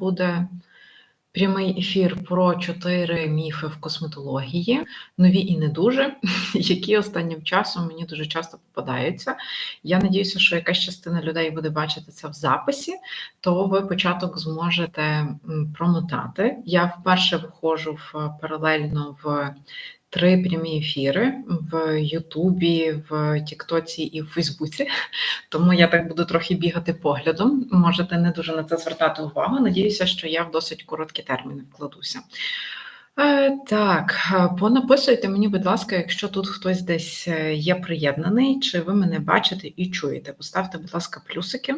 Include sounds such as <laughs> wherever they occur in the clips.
буде прямий ефір про чотири міфи в косметології, нові і не дуже, <laughs> які останнім часом мені дуже часто попадаються. Я надіюся, що якась частина людей буде бачити це в записі, то ви початок зможете промотати. Я вперше виходжу в паралельно в. Три прямі ефіри в Ютубі, в Тіктоці і в Фейсбуці. <laughs> Тому я так буду трохи бігати поглядом. Можете не дуже на це звертати увагу. Надіюся, що я в досить короткі терміни вкладуся. Е, Так, е, понаписуйте мені, будь ласка, якщо тут хтось десь е, є приєднаний, чи ви мене бачите і чуєте. Поставте, будь ласка, плюсики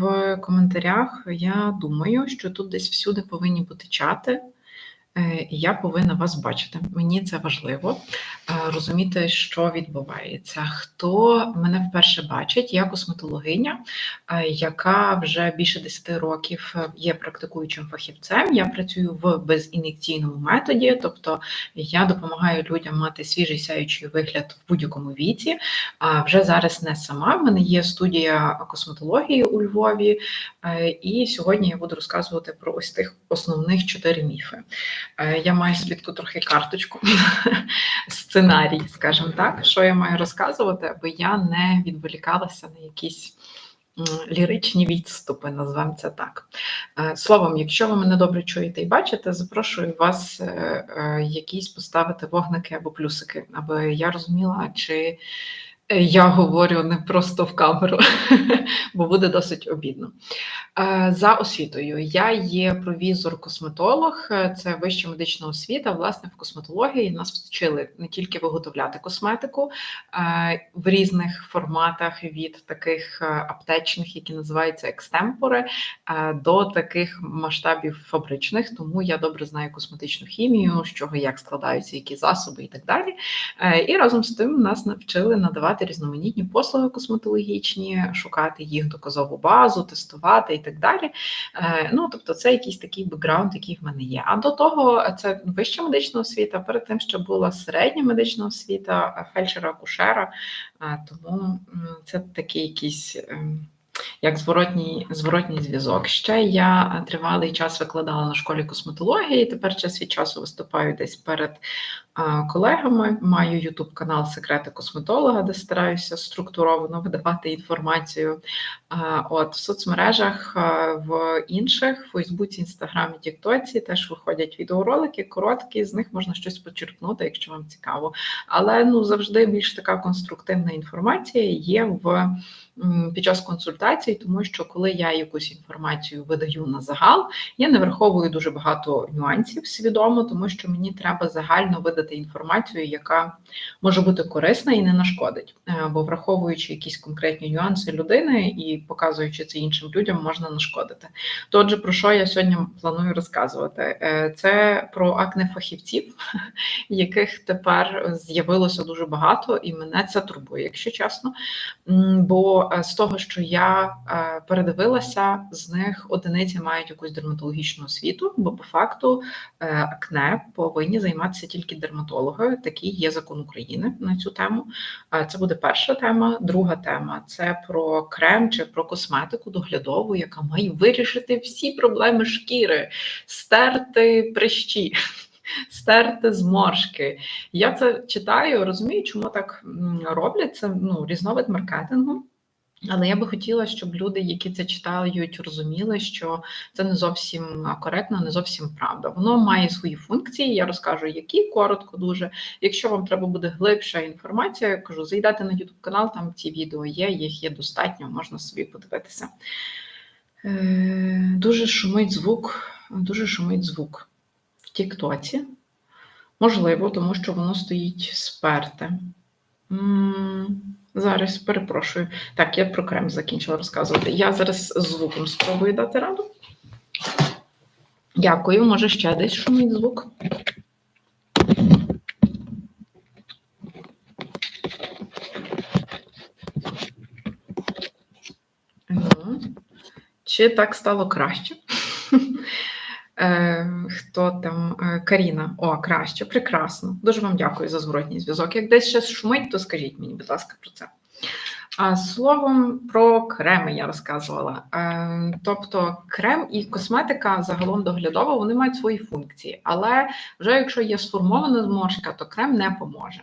в коментарях. Я думаю, що тут десь всюди повинні бути чати. Е, Я повинна вас бачити. Мені це важливо е, розуміти, що відбувається. Хто мене вперше бачить, я косметологиня, е, яка вже більше 10 років є практикуючим фахівцем. Я працюю в безін'єкційному методі, тобто я допомагаю людям мати свіжий сяючий вигляд в будь-якому віці. А вже зараз не сама. В мене є студія косметології у Львові, і сьогодні я буду розказувати про ось тих основних чотири міфи. Е, Я маю собі таку трохи карточку, <laughs> сценарій, скажімо так, що я маю розказувати, аби я не відволікалася на якісь ліричні відступи, назвемо це так. Е, Словом, якщо ви мене добре чуєте і бачите, запрошую вас е, якісь поставити вогники або плюсики, аби я розуміла, чи я говорю не просто в камеру, <laughs> бо буде досить обідно. Е, За освітою я є провізор-косметолог, е, це вища медична освіта. Власне, в косметології нас вчили не тільки виготовляти косметику е, в різних форматах від таких аптечних, які називаються екстемпори, до таких масштабів фабричних. Тому я добре знаю косметичну хімію, з чого як складаються які засоби і так далі. І разом з тим нас навчили надавати різноманітні послуги косметологічні, шукати їх доказову базу, тестувати так далі. Е, Ну, тобто, це якийсь такий бекграунд, який в мене є. А до того це вища медична освіта. Перед тим що була середня медична освіта, фельдшера-акушера. Е, Тому це такий якийсь. Як зворотній, зворотній зв'язок. Ще я тривалий час викладала на школі косметології. Тепер час від часу виступаю десь перед колегами. Маю ютуб канал Секрети косметолога, де стараюся структуровано видавати інформацію. От в соцмережах в інших Фейсбуці, Інстаграмі, Тіктоці теж виходять відеоролики, короткі. З них можна щось почерпнути, якщо вам цікаво. Але ну завжди більш така конструктивна інформація є в під час консультацій, тому що коли я якусь інформацію видаю на загал, я не враховую дуже багато нюансів свідомо, тому що мені треба загально видати інформацію, яка може бути корисна і не нашкодить. Е, Бо враховуючи якісь конкретні нюанси людини і показуючи це іншим людям, можна нашкодити. Отже, про що я сьогодні планую розказувати? Е, Це про акне фахівців, <laughs> яких тепер з'явилося дуже багато, і мене це турбує, якщо чесно. Бо е, з того, що я е, передивилася, з них одиниці мають якусь дерматологічну освіту, бо по факту е, акне повинні займатися тільки дерматологи. Такий є закон України на цю тему. Це буде перша тема. Друга тема це про крем чи про косметику доглядову, яка має вирішити всі проблеми шкіри, стерти прищі. <laughs> Стерти зморшки. Я це читаю, розумію, чому так роблять. Це ну, різновид маркетингу. Але я би хотіла, щоб люди, які це читають, розуміли, що це не зовсім коректно, не зовсім правда. Воно має свої функції. Я розкажу, які коротко дуже. Якщо вам треба буде глибша інформація, я кажу, зайдете на YouTube канал, там ці відео є, їх є достатньо, можна собі подивитися. Е, Дуже шумить звук, дуже шумить звук в Тіктоці. Можливо, тому що воно стоїть сперте. Зараз перепрошую. Так, я про крем закінчила розказувати. Я зараз з звуком спробую дати раду. Дякую. Може, ще десь шумить звук. Ну, Чи так стало краще? Е, Хто там? Е, Каріна. О, краще, прекрасно. Дуже вам дякую за зворотній зв'язок. Як десь ще шумить, то скажіть мені, будь ласка, про це. А словом про креми я розказувала. Е, тобто крем і косметика загалом доглядова вони мають свої функції, але вже якщо є сформована зморшка, то крем не поможе.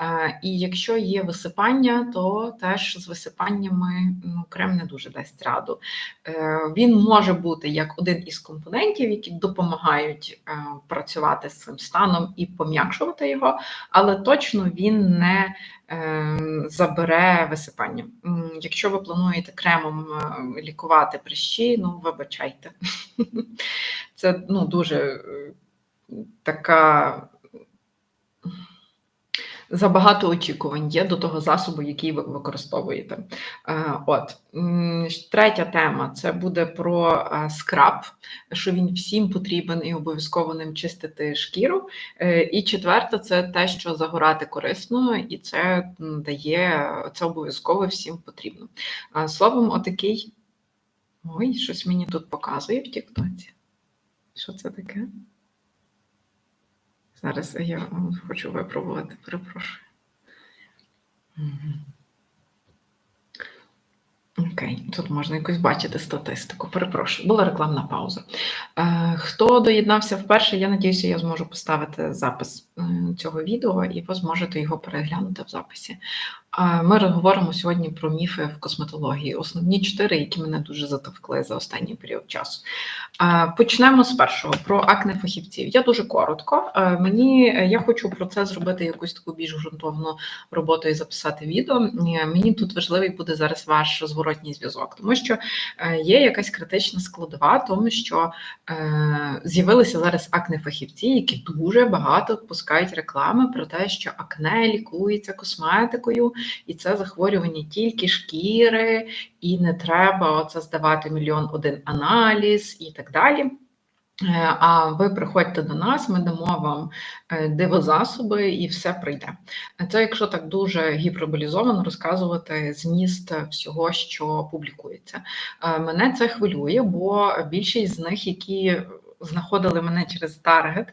Е, і якщо є висипання, то теж з висипаннями ну, крем не дуже дасть раду. Е, він може бути як один із компонентів, які допомагають працювати з цим станом і пом'якшувати його, але точно він не Ем, забере висипання. Якщо ви плануєте кремом е, лікувати прищі, ну вибачайте. <laughs> Це ну, дуже е, така забагато очікувань є до того засобу, який ви використовуєте. Е, от третя тема це буде про е, скраб, що він всім потрібен і обов'язково ним чистити шкіру. Е, і четверта це те, що загорати корисно, і це дає це обов'язково всім потрібно. Словом, отакий. Ой, щось мені тут показує в Тіктоці. Що це таке? Зараз я хочу випробувати, перепрошую. Окей, тут можна якось бачити статистику. Перепрошую, була рекламна пауза. Е, Хто доєднався вперше, я надіюся, я зможу поставити запис е, цього відео, і ви зможете його переглянути в записі. Ми говоримо сьогодні про міфи в косметології. Основні чотири, які мене дуже затовкли за останній період часу. Почнемо з першого про акне фахівців. Я дуже коротко. Мені я хочу про це зробити якусь таку більш ґрунтовну роботу і записати відео. Мені тут важливий буде зараз ваш зворотній зв'язок, тому що е, є якась критична складова, тому що е, з'явилися зараз акне фахівці, які дуже багато пускають реклами про те, що акне лікується косметикою і це захворювання тільки шкіри, і не треба оце здавати мільйон один аналіз і так далі. Е, а ви приходьте до нас, ми дамо вам е, дивозасоби і все прийде. Це якщо так дуже гіперболізовано розказувати зміст всього, що публікується. Е, мене це хвилює, бо більшість з них, які знаходили мене через таргет,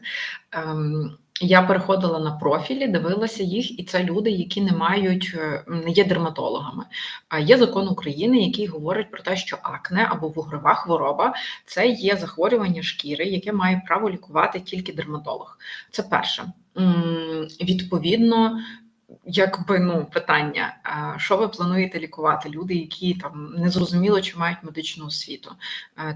ем, я переходила на профілі, дивилася їх, і це люди, які не мають, е, не є дерматологами. А є закон України, який говорить про те, що акне або вугрова хвороба це є захворювання шкіри, яке має право лікувати тільки дерматолог. Це перше. Відповідно, Якби ну питання, що ви плануєте лікувати? Люди, які там не зрозуміло, чи мають медичну освіту.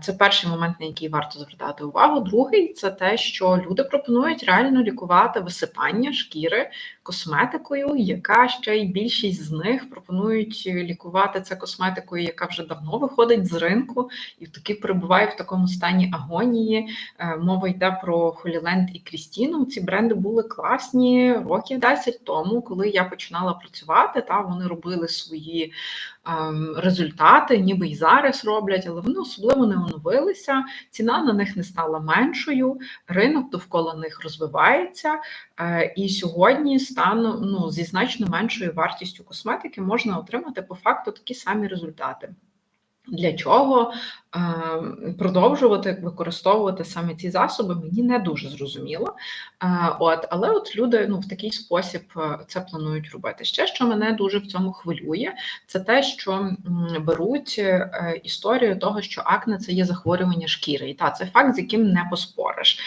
Це перший момент, на який варто звертати увагу. Другий це те, що люди пропонують реально лікувати висипання шкіри косметикою, яка ще й більшість з них пропонують лікувати це косметикою, яка вже давно виходить з ринку, і таки перебуває в такому стані агонії. Е, мова йде про Холіленд і Крістіну. Ці бренди були класні років 10 тому, коли я починала працювати. Та вони робили свої ем, результати, ніби й зараз роблять, але вони особливо не оновилися. Ціна на них не стала меншою, ринок довкола них розвивається. Е, і сьогодні стану ну, зі значно меншою вартістю косметики можна отримати по факту такі самі результати. Для чого е, продовжувати використовувати саме ці засоби, мені не дуже зрозуміло. Е, от, Але от люди ну, в такий спосіб е, це планують робити. Ще, що мене дуже в цьому хвилює, це те, що беруть історію того, що акне це є захворювання шкіри. І та це факт, з яким не поспориш.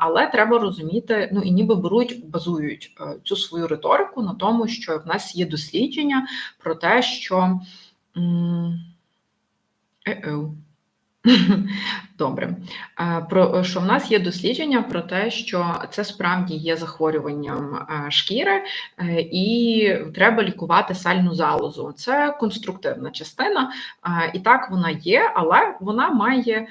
Але треба розуміти, ну і ніби беруть, базують цю свою риторику на тому, що в нас є дослідження про те, що. Uh-oh. <laughs> Добре, про що в нас є дослідження про те, що це справді є захворюванням шкіри, е, і треба лікувати сальну залозу. Це конструктивна частина, і так вона є, але вона має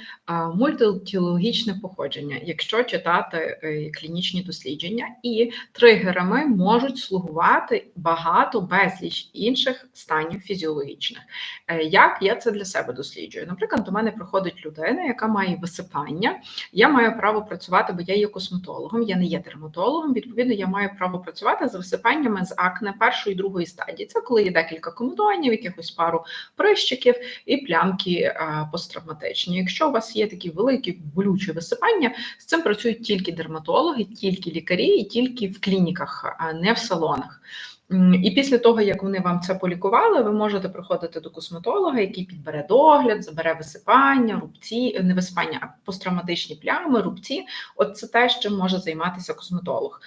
мультитіологічне походження, якщо читати е, клінічні дослідження, і тригерами можуть слугувати багато безліч інших станів фізіологічних. Е, як я це для себе досліджую? Наприклад, до мене приходить людина, яка має висипання. Я маю право працювати, бо я є косметологом, я не є дерматологом. Відповідно, я маю право працювати з висипаннями з акне першої і другої стадії. Це коли є декілька комедонів, якихось пару прищиків і плямки посттравматичні. Якщо у вас є такі великі болючі висипання, з цим працюють тільки дерматологи, тільки лікарі і тільки в клініках, а не в салонах. І після того, як вони вам це полікували, ви можете приходити до косметолога, який підбере догляд, забере висипання, рубці, не висипання, а посттравматичні плями, рубці. От це те, чим може займатися косметолог.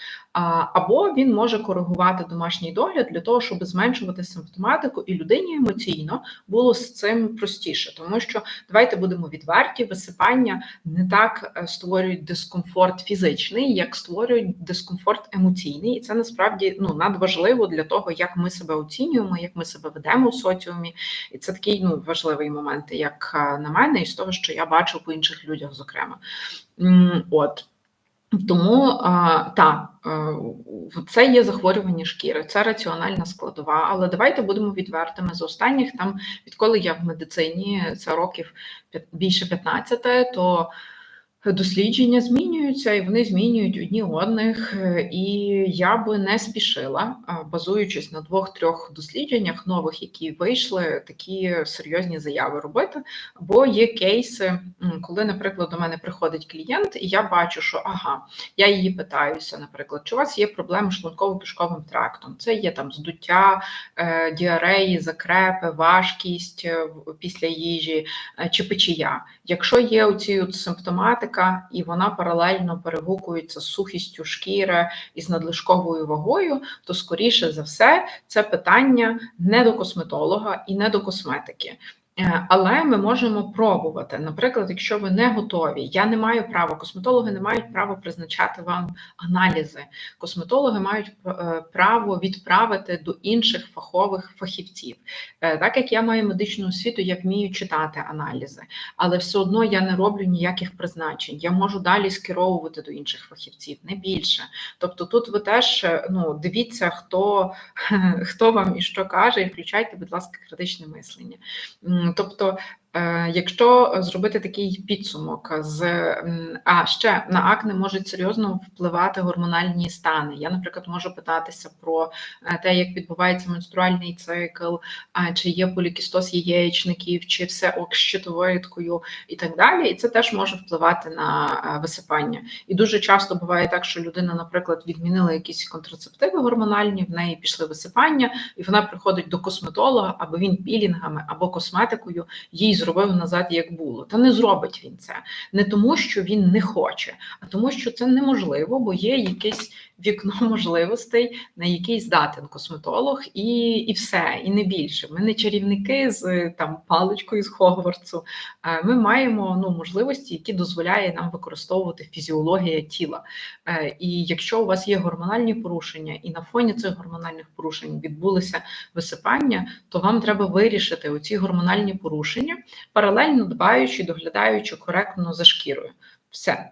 Або він може коригувати домашній догляд для того, щоб зменшувати симптоматику, і людині емоційно було з цим простіше, тому що давайте будемо відверті, висипання не так е, створюють дискомфорт фізичний, як створюють дискомфорт емоційний, і це насправді ну надважливо для того, як ми себе оцінюємо, як ми себе ведемо у соціумі, і це такий ну важливий момент, як е, на мене, і з того, що я бачу по інших людях, зокрема. От. Тому так, це є захворювання шкіри, це раціональна складова. Але давайте будемо відвертими з останніх там, відколи я в медицині це років більше 15, то дослідження змінюються і вони змінюють одні одних. Е, і я би не спішила, базуючись на двох-трьох дослідженнях нових, які вийшли, такі серйозні заяви робити. Бо є кейси, коли, наприклад, до мене приходить клієнт, і я бачу, що ага, я її питаюся, наприклад, чи у вас є проблеми з шлунково-кишковим трактом? Це є там здуття, е, діареї, закрепи, важкість е, після їжі чи печія. Якщо є оці от симптоматика, генетика, і вона паралельно перегукується з сухістю шкіри і з надлишковою вагою, то скоріше за все це питання не до косметолога і не до косметики. Е, але ми можемо пробувати. Наприклад, якщо ви не готові, я не маю права, косметологи не мають права призначати вам аналізи. Косметологи мають е, право відправити до інших фахових фахівців. Е, так як я маю медичну освіту, я вмію читати аналізи, але все одно я не роблю ніяких призначень. Я можу далі скеровувати до інших фахівців, не більше. Тобто, тут ви теж ну дивіться, хто, <laughs> хто вам і що каже, і включайте, будь ласка, критичне мислення. Тобто, якщо зробити такий підсумок, з а ще на акне можуть серйозно впливати гормональні стани. Я, наприклад, можу питатися про е, те, як відбувається менструальний цикл, чи є полікістоз яєчників, чи все ок з щитовидкою і так далі. І це теж може впливати на е, висипання. І дуже часто буває так, що людина, наприклад, відмінила якісь контрацептиви гормональні, в неї пішли висипання, і вона приходить до косметолога, або він пілінгами, або косметикою їй зробив назад, як було. Та не зробить він це не тому, що він не хоче, а тому, що це неможливо, бо є якесь вікно <laughs> можливостей, на який здатен косметолог, і і все, і не більше. Ми не чарівники з там паличкою з Хогвартсу. Ми маємо ну, можливості, які дозволяє нам використовувати фізіологія тіла. Е, і якщо у вас є гормональні порушення, і на фоні цих гормональних порушень відбулися висипання, то вам треба вирішити оці гормональні порушення, паралельно дбаючи, доглядаючи коректно за шкірою. Все.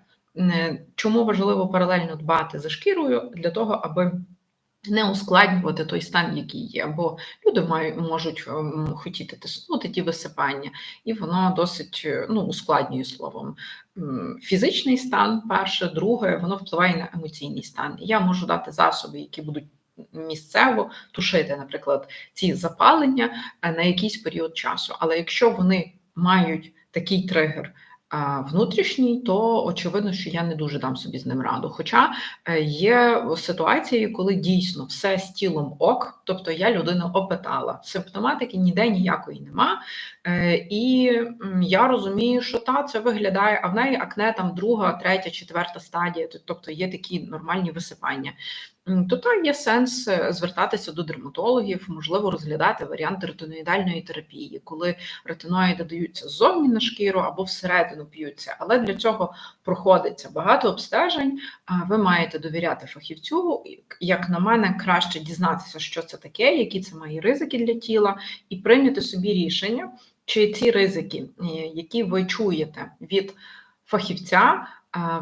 Чому важливо паралельно дбати за шкірою для того, аби не ускладнювати той стан, який є, бо люди мають можуть ем, хотіти тиснути ті висипання, і воно досить ну, ускладнює словом. Фізичний стан, перше, друге, воно впливає на емоційний стан. Я можу дати засоби, які будуть місцево тушити, наприклад, ці запалення е, на якийсь період часу. Але якщо вони мають такий тригер, внутрішній, то очевидно, що я не дуже дам собі з ним раду. Хоча е, є ситуації, коли дійсно все з тілом ок, тобто я людину опитала, симптоматики ніде ніякої нема. Е, і я розумію, що та це виглядає, а в неї акне там друга, третя, четверта стадія, тобто є такі нормальні висипання то то є сенс е, звертатися до дерматологів, можливо, розглядати варіанти ретиноїдальної терапії, коли ретиноїди даються ззовні на шкіру або всередину п'ються. Але для цього проходиться багато обстежень. Ви маєте довіряти фахівцю. Як на мене, краще дізнатися, що це таке, які це має ризики для тіла, і прийняти собі рішення, чи ці ризики, е, які ви чуєте від фахівця,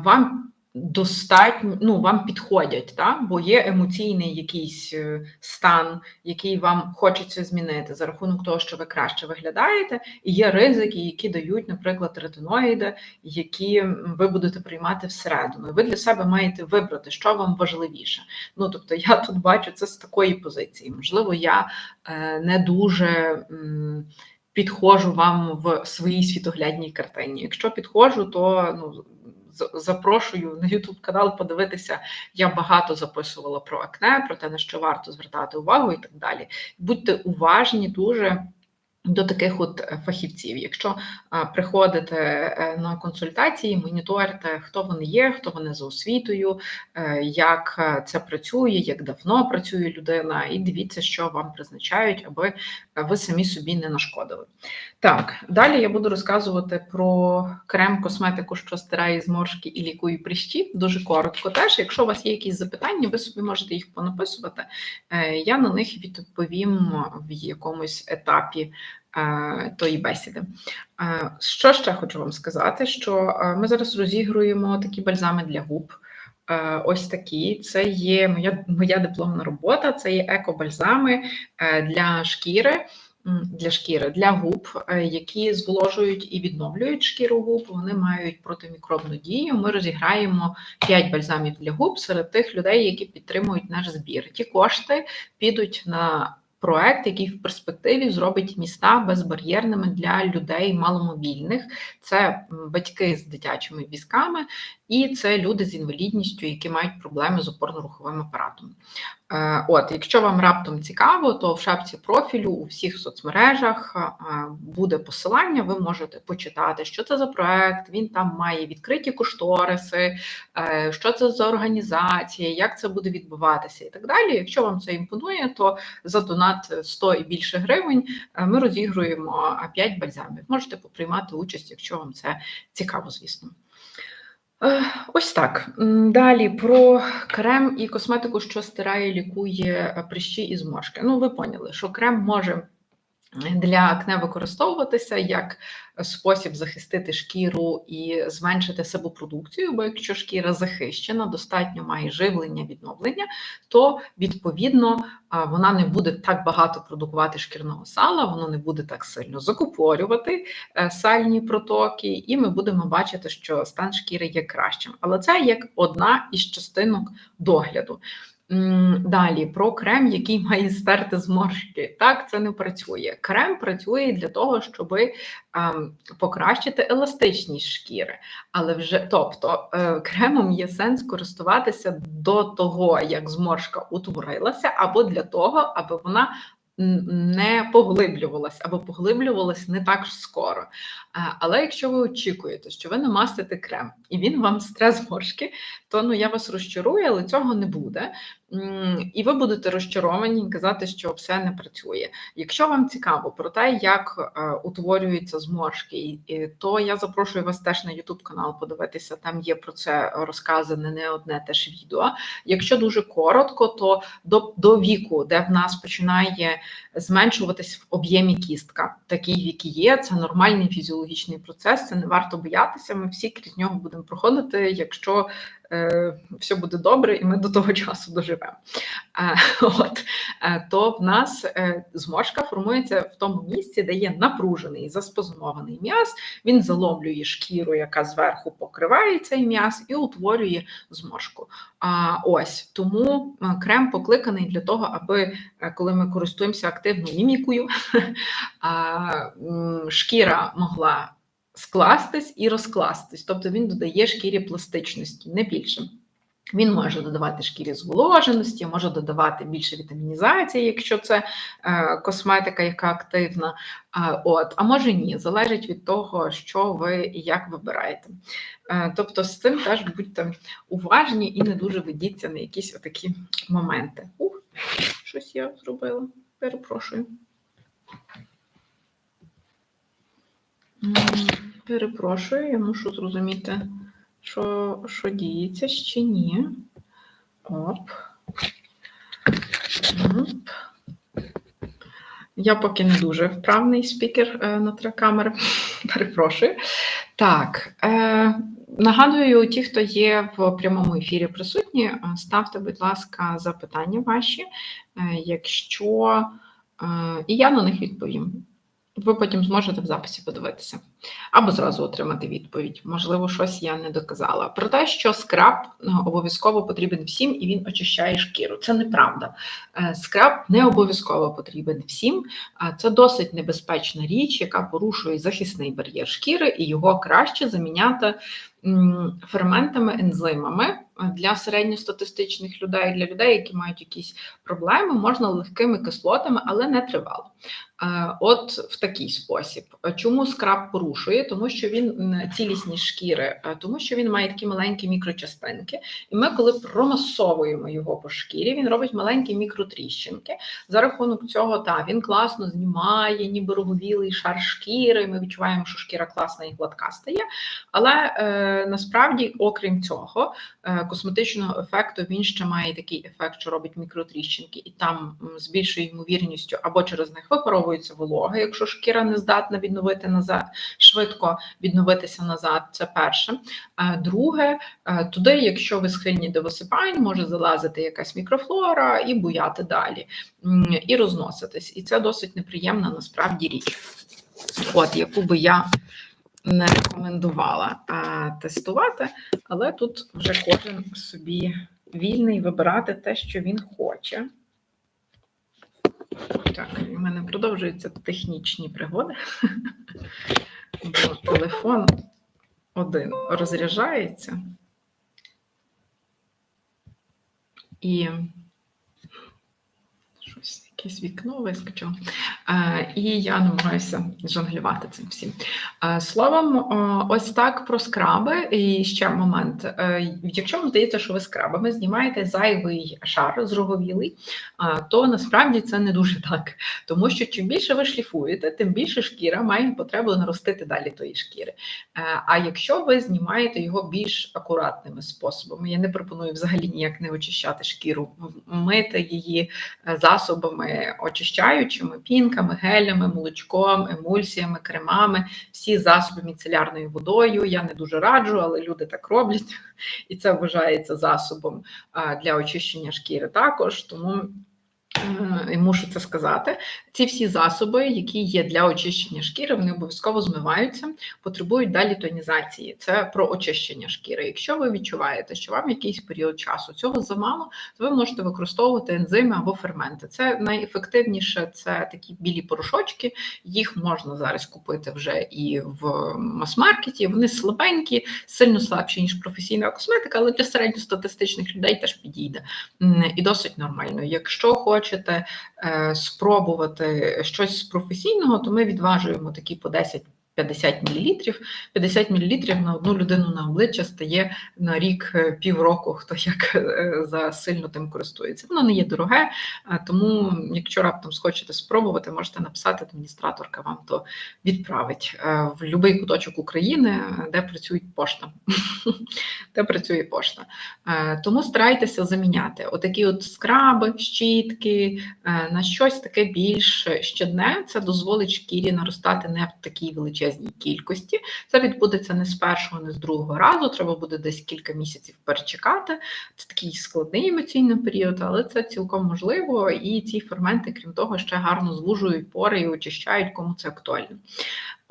вам достатньо ну, вам підходять, так? бо є емоційний якийсь е, стан, який вам хочеться змінити за рахунок того, що ви краще виглядаєте, і є ризики, які дають, наприклад, ретиноїди, які ви будете приймати всередину. ви для себе маєте вибрати, що вам важливіше. Ну тобто, я тут бачу це з такої позиції. Можливо, я е, не дуже. Підходжу вам в своїй світоглядній картині. Якщо підходжу, то ну запрошую на YouTube канал подивитися. Я багато записувала про акне, про те, на що варто звертати увагу і так далі. Будьте уважні дуже. До таких от е, фахівців, якщо приходите е, на консультації, моніторте, хто вони є, хто вони за освітою, е, як е, це працює, як давно працює людина, і дивіться, що вам призначають, аби е, ви самі собі не нашкодили. Так, далі я буду розказувати про крем косметику, що стирає зморшки і лікує прищі. Дуже коротко. Теж, якщо у вас є якісь запитання, ви собі можете їх понаписувати. Е, Я на них відповім в якомусь етапі е, тої бесіди. Е, Що ще хочу вам сказати? Що е, ми зараз розігруємо такі бальзами для губ. Е, Ось такі. Це є моя, моя дипломна робота, це є екобальзами е, для шкіри. Для шкіри, для губ, е, які зволожують і відновлюють шкіру губ, вони мають протимікробну дію. Ми розіграємо 5 бальзамів для губ серед тих людей, які підтримують наш збір. Ті кошти підуть на проект, який в перспективі зробить міста безбар'єрними для людей маломобільних. Це батьки з дитячими візками, і це люди з інвалідністю, які мають проблеми з опорно-руховим апаратом. Е, От, якщо вам раптом цікаво, то в шапці профілю у всіх соцмережах е, буде посилання. Ви можете почитати, що це за проект. Він там має відкриті кошториси, е, що це за організація, як це буде відбуватися, і так далі. Якщо вам це імпонує, то за донат 100 і більше гривень ми розігруємо 5 бальзамів. Можете поприймати участь, якщо вам це цікаво, звісно. Ось так. Далі про крем і косметику, що стирає, лікує е, прищі і зморшки. Ну, ви поняли, що крем може для акне використовуватися як спосіб захистити шкіру і зменшити себопродукцію, бо якщо шкіра захищена, достатньо має живлення, відновлення, то відповідно вона не буде так багато продукувати шкірного сала, воно не буде так сильно закупорювати е, сальні протоки, і ми будемо бачити, що стан шкіри є кращим. Але це як одна із частинок догляду. Далі про крем, який має стерти зморшки. Так, це не працює. Крем працює для того, щоб покращити еластичність шкіри. Але вже, тобто, е, кремом є сенс користуватися до того, як зморшка утворилася, або для того, аби вона не поглиблювалась або поглиблювалась не так скоро. Е, Але якщо ви очікуєте, що ви намастите крем і він вам стре зморшки, то ну я вас розчарую, але цього не буде. І ви будете розчаровані казати, що все не працює. Якщо вам цікаво про те, як е, утворюються зморшки, то я запрошую вас теж на YouTube канал подивитися. Там є про це розказане не одне теж відео. Якщо дуже коротко, то до, до віку, де в нас починає зменшуватись в об'ємі кістка, такий вік є. Це нормальний фізіологічний процес. Це не варто боятися. Ми всі крізь нього будемо проходити, якщо е, все буде добре, і ми до того часу доживемо. Е, от е, то в нас е, зморшка формується в тому місці, де є напружений заспазмований м'яз. Він заломлює шкіру, яка зверху покриває цей м'яз, і утворює зморшку. А ось тому е, крем покликаний для того, аби е, коли ми користуємося активно мімікою, шкіра могла скластись і розкластись, тобто він додає шкірі пластичності, не більше. Він може додавати шкірі зволоженості, може додавати більше вітамінізації, якщо це е, косметика, яка активна. От, а може ні, залежить від того, що ви і як вибираєте. Е, тобто з цим теж будьте уважні і не дуже ведіться на якісь отакі моменти. Ух, щось я зробила. Перепрошую. Перепрошую, я мушу зрозуміти, що, що діється чи ні. Оп. Оп. Я поки не дуже вправний спікер е, на три камери. <laughs> Перепрошую. Так. Е, нагадую, ті, хто є в прямому ефірі присутні, е, ставте, будь ласка, запитання ваші, е, якщо і я на них відповім. Ви потім зможете в записі подивитися або зразу отримати відповідь. Можливо, щось я не доказала. Про те, що скраб е, обов'язково потрібен всім і він очищає шкіру. Це неправда. Е, Скраб не обов'язково потрібен всім. Це досить небезпечна річ, яка порушує захисний бар'єр шкіри, і його краще заміняти ферментами, ензимами для середньостатистичних людей, для людей, які мають якісь проблеми, можна легкими кислотами, але не тривало. Е, От в такий спосіб. Чому скраб порушує? Тому що він м, цілісність шкіри, е, тому що він має такі маленькі мікрочастинки, і ми, коли промасовуємо його по шкірі, він робить маленькі мікротріщинки. За рахунок цього, та він класно знімає, ніби роговілий шар шкіри. Ми відчуваємо, що шкіра класна і гладка стає. Але е, насправді, окрім цього, е, косметичного ефекту він ще має такий ефект, що робить мікротріщинки, і там з більшою ймовірністю або через них випаровується волога, якщо шкіра не здатна відновити назад швидко відновитися назад. Це перше. Е, Друге, е, туди, якщо ви схильні до висипань, може залазити якась мікрофлора і буяти далі, і розноситись. І це досить неприємна насправді річ. От, яку би я не рекомендувала а, тестувати, але тут вже кожен собі вільний вибирати те, що він хоче. Так, у мене продовжуються технічні пригоди, бо телефон один розряджається. І якесь вікно вискочило. Е, І я намагаюся жонглювати цим всім. Е, Словом, о, ось так про скраби. І ще момент. Е, Якщо вам здається, що ви скрабами знімаєте зайвий шар зроговілий, а, то насправді це не дуже так. Тому що чим більше ви шліфуєте, тим більше шкіра має потребу наростити далі тої шкіри. Е, А якщо ви знімаєте його більш акуратними способами, я не пропоную взагалі ніяк не очищати шкіру, мити її е, засобами очищаючими, пінками, гелями, молочком, емульсіями, кремами, всі засоби міцелярною водою. Я не дуже раджу, але люди так роблять, <laughs> і це вважається засобом для очищення шкіри також. Тому мушу це сказати. Ці всі засоби, які є для очищення шкіри, вони обов'язково змиваються, потребують далі тонізації. Це про очищення шкіри. Якщо ви відчуваєте, що вам якийсь період часу цього замало, то ви можете використовувати ензими або ферменти. Це найефективніше це такі білі порошочки. Їх можна зараз купити вже і в мас-маркеті. Вони слабенькі, сильно слабші ніж професійна косметика, але для середньостатистичних людей теж підійде і досить нормально. Якщо хочете е, спробувати щось професійного, то ми відважуємо такі по 10 50 мл. 50 мл на одну людину на обличчя стає на рік е, півроку, хто як е, за сильно тим користується. Воно не є дороге, тому якщо раптом схочете спробувати, можете написати адміністраторка, вам то відправить е, в будь-який куточок України, де працюють пошта. Де працює пошта. <laughs> Тому старайтеся заміняти отакі от скраби, щітки на щось таке більш щодне. Це дозволить шкірі наростати не в такій величезній кількості. Це відбудеться не з першого, не з другого разу. Треба буде десь кілька місяців перечекати. Це такий складний емоційний період, але це цілком можливо. І ці ферменти, крім того, ще гарно звужують пори і очищають, кому це актуально.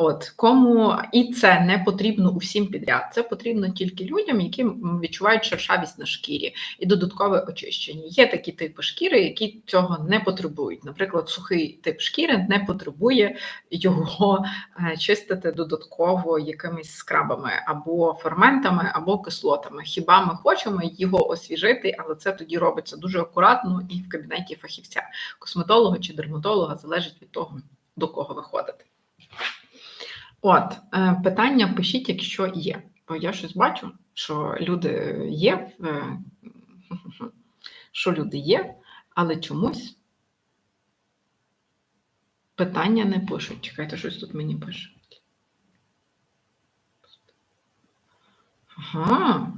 От кому і це не потрібно усім підряд. Це потрібно тільки людям, які відчувають шершавість на шкірі і додаткове очищення. Є такі типи шкіри, які цього не потребують. Наприклад, сухий тип шкіри не потребує його е, чистити додатково якимись скрабами або ферментами, або кислотами. Хіба ми хочемо його освіжити, але це тоді робиться дуже акуратно і в кабінеті фахівця, косметолога чи дерматолога залежить від того, до кого ви ходите. От, е, питання пишіть, якщо є. Бо я щось бачу, що люди є, е, що люди є, але чомусь питання не пишуть. Чекайте, щось тут мені пише. Ага.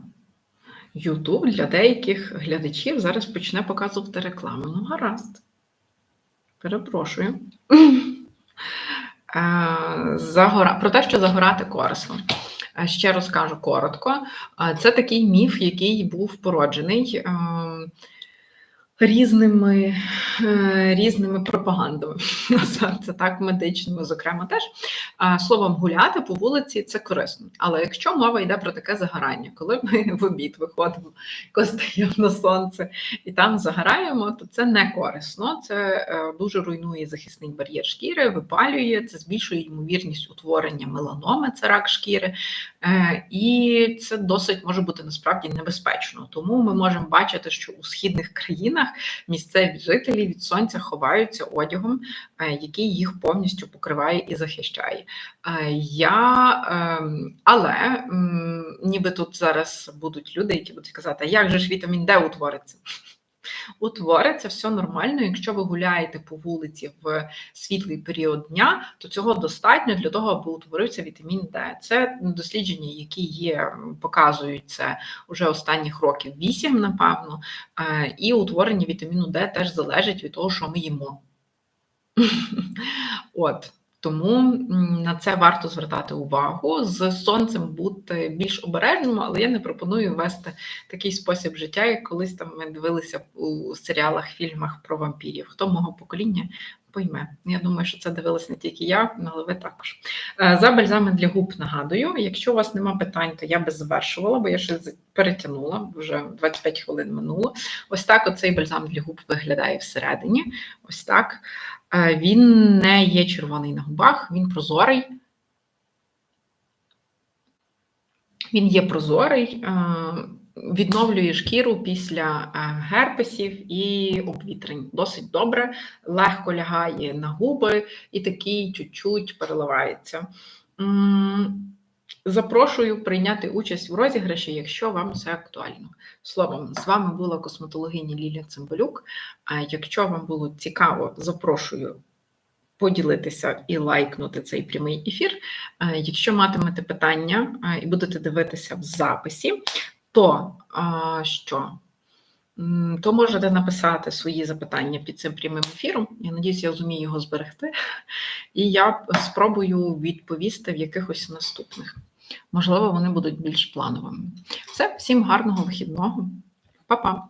Ютуб для деяких глядачів зараз почне показувати рекламу. Ну, гаразд. Перепрошую. <laughs> Е, Загора... Про те, що загорати корисно. Е, Ще розкажу коротко. Е, Це такий міф, який був породжений е, різними, е, різними пропагандами. <laughs> Це так, медичними, зокрема, теж. Словом, гуляти по вулиці це корисно. Але якщо мова йде про таке загорання, коли ми <laughs> в обід виходимо, стаємо на сонце і там загораємо, то це не корисно. Це е, дуже руйнує захисний бар'єр шкіри, випалює, це збільшує ймовірність утворення меланоми, це рак шкіри. Е, І це досить може бути насправді небезпечно. Тому ми можемо бачити, що у східних країнах місцеві жителі від сонця ховаються одягом, е, який їх повністю покриває і захищає. Е, Я, ем, але ніби тут зараз будуть люди, які будуть казати, а як же ж вітамін Д утвориться? Утвориться все нормально. Якщо ви гуляєте по вулиці в світлий період дня, то цього достатньо для того, аби утворився вітамін Д. Це дослідження, які є, показують це уже останніх років 8, напевно. Е, І утворення вітаміну Д теж залежить від того, що ми їмо. <laughs> От. Тому на це варто звертати увагу. З сонцем бути більш обережним, але я не пропоную вести такий спосіб життя, як колись там ми дивилися у серіалах, фільмах про вампірів. Хто мого покоління пойме. Я думаю, що це дивилась не тільки я, але ви також. Е, За бальзами для губ нагадую. Якщо у вас нема питань, то я би завершувала, бо я ще перетягнула, вже 25 хвилин минуло. Ось так оцей бальзам для губ виглядає всередині. Ось так. Е, Він не є червоний на губах, він прозорий. Він є прозорий, е, відновлює шкіру після е, герпесів і обвітрень. Досить добре, легко лягає на губи і такий чуть-чуть переливається. Запрошую прийняти участь в розіграші, якщо вам це актуально. Словом, з вами була косметологиня Лілія Цимбалюк. А якщо вам було цікаво, запрошую поділитися і лайкнути цей прямий ефір. Якщо матимете питання і будете дивитися в записі, то що? То можете написати свої запитання під цим прямим ефіром. Я надіюсь, я зумію його зберегти. І я спробую відповісти в якихось наступних. Можливо, вони будуть більш плановими. Все, всім гарного вихідного. Па-па!